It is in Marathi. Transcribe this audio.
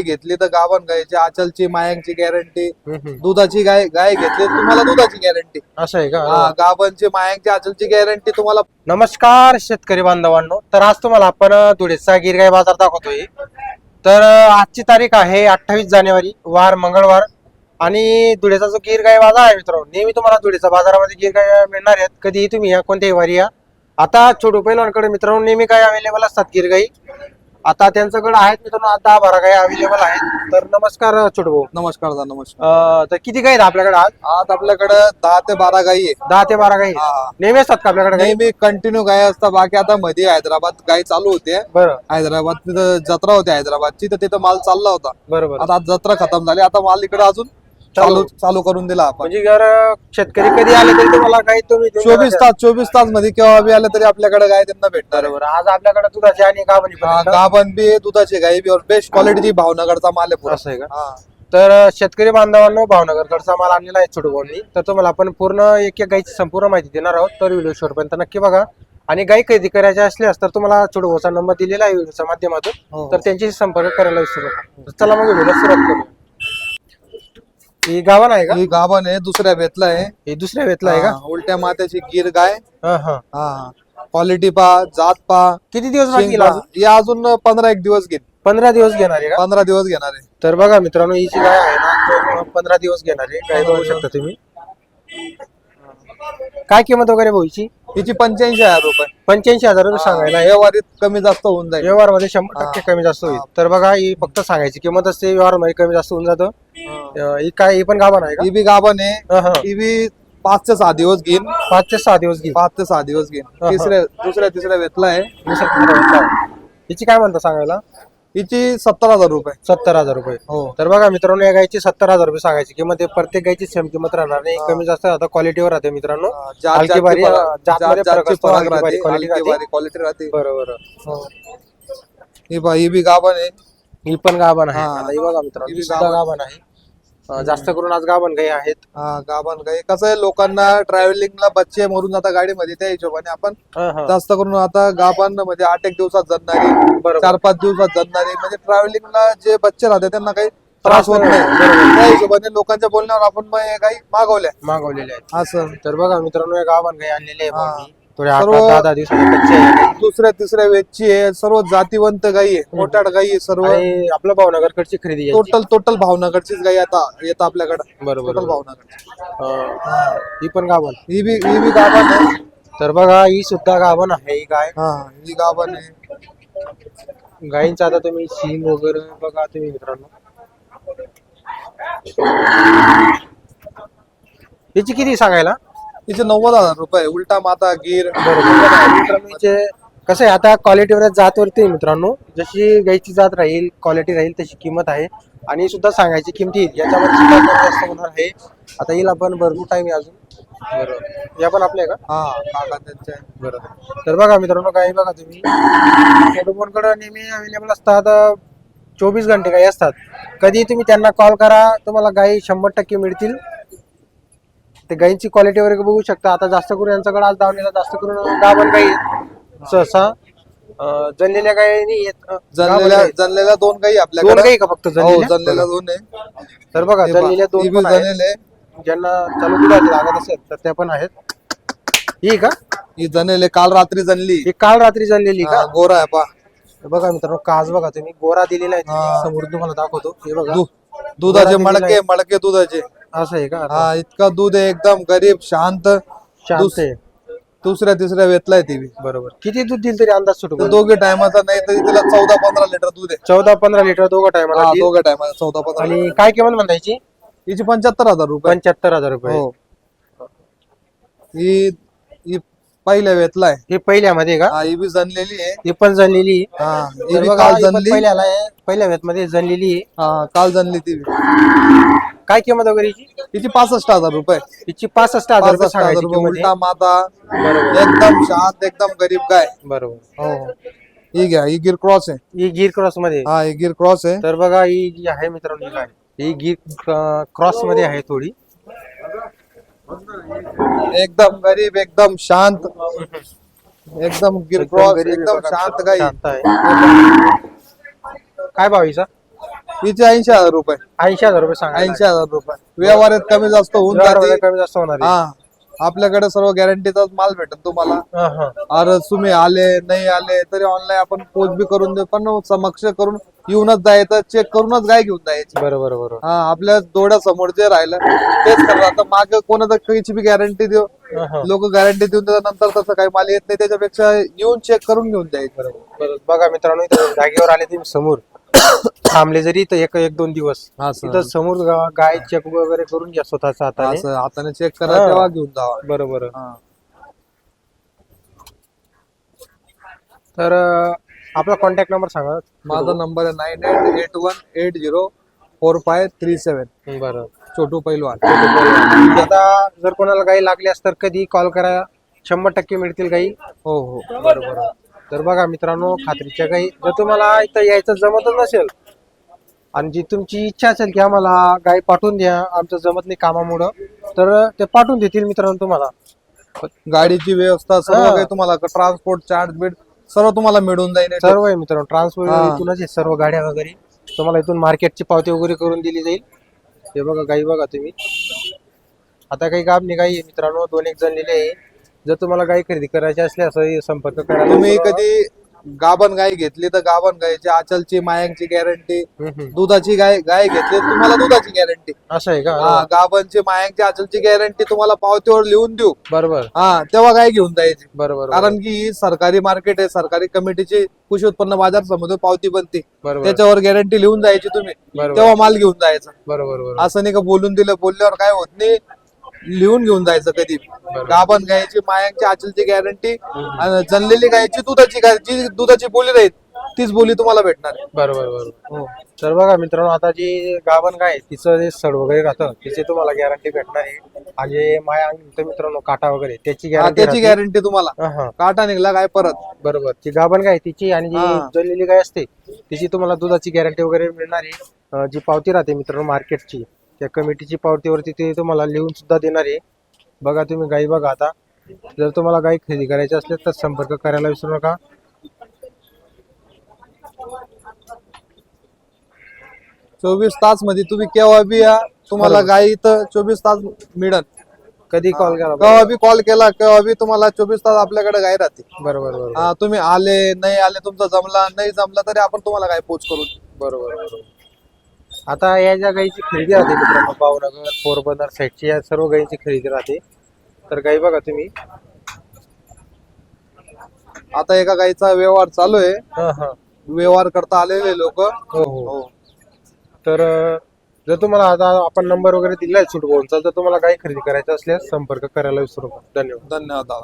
घेतली तर गाभण गायची आचलची मायांची गॅरंटी. दुधाची गाय गाय घेतली तर तुम्हाला दुधाची गॅरंटी असं आहे का? गाभणची मायांची आचलची गॅरंटी तुम्हाला नमस्कार शेतकरी बांधवांनो. तर आज तुम्हाला आपण धुळेचा गिरगाई बाजार दाखवतोय. तर आजची तारीख आहे अठ्ठावीस जानेवारी वार मंगळवार. आणि धुळेचा जो गिरगाई बाजार आहे मित्रांनो नेहमी तुम्हाला धुळेचा बाजारामध्ये गिरगाई मिळणार आहेत. कधीही तुम्ही या कोणत्याही वारी या. आता छोटू पैलवानकडे मित्रांनो नेहमी काय अवेलेबल असतात गिरगाई आता त्यांच्याकडे आहेत मित्रांनो आता दहा बारा गाई अवेलेबल आहेत. तर नमस्कार छोटू भाऊ नमस्कार दा नमस्कार. अ, तर किती गाई आहेत आपल्याकडे आज? आज आपल्याकडे दहा ते बारा गायी आहे दहा ते बारा गाई हा. नेहमी असतात का आपल्याकडे गाई? नेहमी कंटिन्यू गाय असतात. बाकी आता मध्ये हैदराबाद गाय चालू होते. बरं. हैदराबाद तिथं जत्रा होती हैदराबादची तर तिथं माल चालला होता. बरोबर. आता आज जत्रा खतम झाली. आता माल इकडे अजून चालू चालू करून दिला आपण म्हणजे जर शेतकरी कधी आले तरी तुम्हाला काही तुम्ही चोवीस देणार तास चोवीस तासमध्ये केव्हा बी आले तरी आपल्याकडे गाय त्यांना भेटणार आहे. बरोबर आज आपल्याकडे दुधाची आणि गाभणी पण हा, का? गाभण बी आहे, दुधाची गाय बी बेस्ट क्वालिटीची भावनगरचा माल आहे पुरा. असं आहे का हा. तर अं, शेतकरी बांधवांनो भावनगरकडचा माल आणलेला आहे छोटू भाऊंनी तर तुम्हाला आपण पूर्ण एक एक गायची संपूर्ण माहिती देणार आहोत तर व्हिडिओ शेवटपर्यंत नक्की बघा आणि गाय खरेदी करायची असल्यास तर तुम्हाला छोटू भाऊचा नंबर दिलेला आहे व्हिडिओच्या माध्यमातून हो. तर त्यांच्याशी संपर्क करायला विसरू नका तर चला मग व्हिडिओला सुरुवात करूया ही गावान आहे का? ही गाभण आहे दुसऱ्या बेतला आहे. ही दुसऱ्या वेतला आहे का? हा, उलट्या मात्याची गिर गाय. हा हा. हा क्वालिटी पा जात पा किती दिवस लागतील पा. अजून? ही अजून पंधरा एक दिवस घेईन. पंधरा दिवस घेणार आहे का? पंधरा दिवस घेणार आहे. तर बघा मित्रांनो ही जी गाय आहे ना तो पंधरा दिवस घेणार आहे. गाय बघू शकता तुम्ही. काय किंमत वगैरे भाऊची हिची? पंच्याऐंशी हजार रुपये. पंच्याऐंशी हजार रुपये सांगायला. आहे. व्यवहारीत कमी जास्त होऊन जाईल. व्यवहारमध्ये शंभर टक्के कमी जास्त होईल. तर बघा ही फक्त सांगायची. किंमत असते व्यवहारमध्ये कमी जास्त होऊन जातं. अं, ही काय ही पण गाभा नाही का? ही बी गाभण आहे. हा, हा. ही बी पाच ते सहा दिवस घेईन. पाच ते सहा दिवस घेईल पाच ते सहा दिवस घेईन. हा. तिसऱ्या दुसऱ्या तिसऱ्या वेतला आहे. हिची काय म्हणता सांगायला? हिची सत्तर हजार रुपये. सत्तर हजार रुपये. हो. तर बघा मित्रांनो या गायची सत्तर हजार रुपये सांगायची. किंमत आहे प्रत्येक गायची सेम किंमत राहणार नाही. कमी जास्त आता क्वालिटीवर राहते मित्रांनो. जात- हलकी जातची बारी, फरक- जातमध्ये जात- फरक जातची असतो, फरक हलकी बारी राहते, quality क्वालिटी राहते. बरोबर. हो. ही बा ही बी गाभण आहे. ही पण गाभण आहे. हा. आता ही बघा मित्रांनो ही ही बी सुद्धा गाभण आहे. अं, जास्त करून आज गाभण गाई आहेत हा गाभण गाय कसं आहे लोकांना ट्रॅव्हलिंगला बच्चे मरून जातात गाडीमध्ये त्या हिशोबाने आपण. जास्त करून आता गाभण म्हणजे आठ एक दिवसात बरोबर. चार पाच दिवसात जणणारी म्हणजे ट्रॅव्हलिंगला जे बच्चे राहते त्यांना काही त्रास होत नाही. त्या हिशोबाने लोकांच्या बोलण्यावर आपण मग हे गाई मागवल्या मागवलेले आहेत असं तर बघा मित्रांनो या गाभण गाई आणलेले आहे हा. भाऊनी. थोडे आठ सर्व- दहा दहा दिवसाचे कच्चे आहे. दुसऱ्या तिसऱ्या वेचची आहे. सर्व जातीवंत गाई आहे. मोठाड गाई आहे सर्व. आणि आपलं भावनगरकडची खरेदी आहे टोटल टोटल भावनगरचीच गाई आता येतं आपल्याकडे. बरोबर टोटल भावनगर अं, ही. पण गाभण ही बी ही बी गाभण आहे. तर बघा ही सुद्धा गाभण आहे ही गाय. हा ही गाभण आहे. गायींचा आता तुम्ही सीम वगैरे बघा तुम्ही मित्रांनो. याची किती सांगायला? तिचे नव्वद हजार रुपये उलटा माता गीर. मित्रांनो हिचे कसं आहे आता क्वालिटीवर जातवरती आहे मित्रांनो. जशी गायची जात राहील क्वालिटी राहील तशी किंमत आहे. आणि सुद्धा सांगायची किमती याच्यामध्ये कमी जास्त होणार आहे. आता येईल आपण भरपूर टाइम आहे अजून. बरोबर. या पण आपल्या का? हा काका. बरोबर. तर बघा मित्रांनो काही बघा तुम्ही. कडे नेहमी अवेलेबल असतात चोवीस घंटे काही असतात. कधी तुम्ही त्यांना कॉल करा तुम्हाला गाई शंभर टक्के मिळतील. ते गाईंची क्वालिटी वगैरे बघू शकता. आता जास्त करून यांच्याकडे आज दावणीला जास्त करून गाभण गाई आहेत. सहसा अं, जनलेल्या नाही येत अं, गाभण जनलेल्या दोन गाई दोन आपल्याकडे गाई का फक्त? हो जनलेल्या जनलेल्या दोन आहे. तर बघा हे पहा, जनलेल्या ही दोन बी पण आहेत. ज्यांना चालू दुधाची लागत असेल तर त्या पण आहेत. ही का? ही आहे. काल रात्री जनली ही काल रात्री जनलेली का? गोरा आहे पा हे बघा मित्रांनो काच बघा तुम्ही. गोरा दिलेला आहे समोर तुम्हाला दाखवतो. हे बघा. दुधाचे दिलेला मडके. मडके दुधाचे. असं आहे का? हा इतका दूध आहे एकदम गरीब शांत. शांत दुस- आहे. दुसऱ्या तिसऱ्या वेतलाय ती बी. बरोबर. किती दूध दिल तरी अंदाज सुटू तर दोघे टायमाचा नाही तरी तिला चौदा पंधरा लिटर दूध आहे. चौदा पंधरा लिटर दोघं टायमाला हा दोघे टायमाचा चौदा पंधरा आणि काय किंमत म्हणायची हिची? पंच्याहत्तर हजार रुपये. पंच्याहत्तर हजार रुपये. हो. ही ही पहिल्या वेतला आहे हे पहिल्यामध्ये का? हा ही बी जनलेली आहे. ही पण जनलेली आहे. हा ही तर बी बघा, काल ही पण जनली पहिल्याला आहे. पहिल्या वेतमध्ये जनलेली आहे. हा काल जनली ती बी. काय किंमत वगैरे? हिची हिची पासष्ट हजार रुपये. हिची पासष्ट हजार रुपये पासष्ट हजार सांगायची रुपये किंमत उलटा आहे. माता एकदम शांत एकदम गरीब गाय. बरोबर. हो. ही घ्या ही गिर क्रॉस आहे. ही गिर क्रॉसमध्ये. आहे. हा ही गिर क्रॉस आहे. तर बघा ही जी आहे मित्रांनो ही गाय ही गिर क्रॉसमध्ये आहे थोडी. एकदम गरीब एकदम शांत. एकदम गिर क्रॉस एकदम शांत आहे. काय भाव हिचा? हिचे ऐंशी हजार रुपये. ऐंशी हजार रुपये सांगा ऐंशी हजार रुपये. व्यवहारात कमी जास्त होऊन जाते. कमी जास्त होणार आहे. हा. आपल्याकडे सर्व गॅरंटीचाच माल भेटेल तुम्हाला. हा, हा. अरे तुम्ही आले नाही आले तरी ऑनलाईन आपण पोच बी करून देऊ. पण समक्ष करून येऊनच जायचं चेक करूनच गाय घेऊन जायची. बरोबर बरोबर. हा आपल्या डोळ्यासमोर जे राहिलं तेच करत आता मागे कोणाचं काहीची बी गॅरंटी देऊ. हा, हा. लोक गॅरंटी देऊन देतात नंतर तसं काही माल येत नाही. त्याच्यापेक्षा येऊन चेक करून घेऊन जायचं. बरोबर. बघा मित्रांनो इथं जागेवर आले तुम्ही समोर. थांबले जरी तर एक एक दोन दिवस. तिथं समोर गा- गाय चेक वगैरे करून घ्या स्वतःच्या हाताने हाताने चेक करा हा. तेव्हा घेऊन जावा. बरोबर. हा. तर अं, आपला कॉन्टॅक्ट नंबर सांगा. माझा नंबर आहे nine eight eight one eight zero four five three seven बरं. छोटू पैलवान. आता जर कोणाला गाई लागल्यास तर कधी कॉल करा. शंभर टक्के मिळतील गाई. हो हो. बरोबर. तर बघा मित्रांनो खात्रीच्या गाई जर तुम्हाला इथं यायचं जमतच नसेल आणि जी तुमची इच्छा असेल की आम्हाला गाय पाठवून द्या आमचं जमत नाही कामामुळं तर ते पाठवून देतील मित्रांनो तुम्हाला. गाडीची व्यवस्था सर्व. काही तुम्हाला ट्रान्सपोर्ट चार्ज बीट सर्व तुम्हाला मिळून जाईल सर्व आहे मित्रांनो ट्रान्सपोर्ट हा. इथूनच आहे सर्व गाड्या वगैरे. तुम्हाला इथून मार्केटची पावती वगैरे करून दिली जाईल. हे बघा गाई बघा तुम्ही. आता काही काम गाई आहे मित्रांनो दोन एक जण लिहिले आहे. जर तुम्हाला गाई खरेदी करायची असल्यास संपर्क करा. तुम्ही कधी गाभण गाय घेतली तर गाभण गायची आचलची मायांची गॅरंटी. दुधाची गाय गाय घेतली तुम्हाला दुधाची गॅरंटी असं आहे का? गाभणची मायांची आचलची गॅरंटी तुम्हाला पावतीवर लिहून देऊ. बरोबर. हा तेव्हा गाय घेऊन जायची. बरोबर कारण की ही सरकारी मार्केट आहे सरकारी कमिटीची कृषी उत्पन्न बाजार समिती पावती बनते. त्याच्यावर गॅरंटी लिहून जायची तुम्ही. तेव्हा माल घेऊन जायचा. बरोबर. असं नाही का बोलून दिलं बोलल्यावर काय होत नाही? लिहून घेऊन जायचं कधी? गाभण गायची मायांची आचलची गॅरंटी जनलेली गायची दुधाची गाय जी दुधाची बोली राहील तीच बोली तुम्हाला भेटणार. आहे. बरोबर. बरोबर तर बघा मित्रांनो आता जी गाभण गाय आहे, तिचं जे सड वगैरे राहतं तिची तुम्हाला गॅरंटी भेटणार आहे. आणि जे माया अंग तर मित्रांनो काटा वगैरे त्याची हा, गॅरंटी त्याची गॅरंटी तुम्हाला. हा काटा निघला काय परत? बरोबर. ती गाभण गाय तिची आणि जी हा. जळलेली गाय असते तिची तुम्हाला दुधाची गॅरंटी वगैरे मिळणार आहे. अं, जी पावती राहते मित्रांनो मार्केटची त्या कमिटीची पावतीवरती ते तुम्हाला लिहून सुद्धा देणार आहे. बघा तुम्ही गाई बघा आता. जर तुम्हाला गाई खरेदी करायची असल्यास तर संपर्क करायला विसरू नका. चोवीस तासमध्ये तुम्ही केव्हा बी या तुम्हाला गाय इथं चोवीस तास मिळत कधी कॉल? करा केव्हा बी कॉल केला केव्हा बी तुम्हाला चोवीस तास आपल्याकडे गाय राहते. बरोबर बरोबर. हा तुम्ही आले नाही आले तुमचं जमला नाही जमला तरी आपण तुम्हाला गाय पोच करू बरोबर बरोबर. आता या ज्या गाईची खरेदी राहते मित्रांनो भावनगर पोरबंदर साईडची या सर्व गाईची खरेदी राहते. तर गाई बघा तुम्ही. आता एका गायचा व्यवहार चालू आहे. हा हा. व्यवहार करता आलेले लोक. हो हो. तर अं, जर तुम्हाला आता आपण नंबर वगैरे दिलाय सुटबोनचा जर तुम्हाला गाई खरेदी करायचा असल्यास संपर्क करायला विसरू नका. धन्यवाद. धन्यवाद दादा.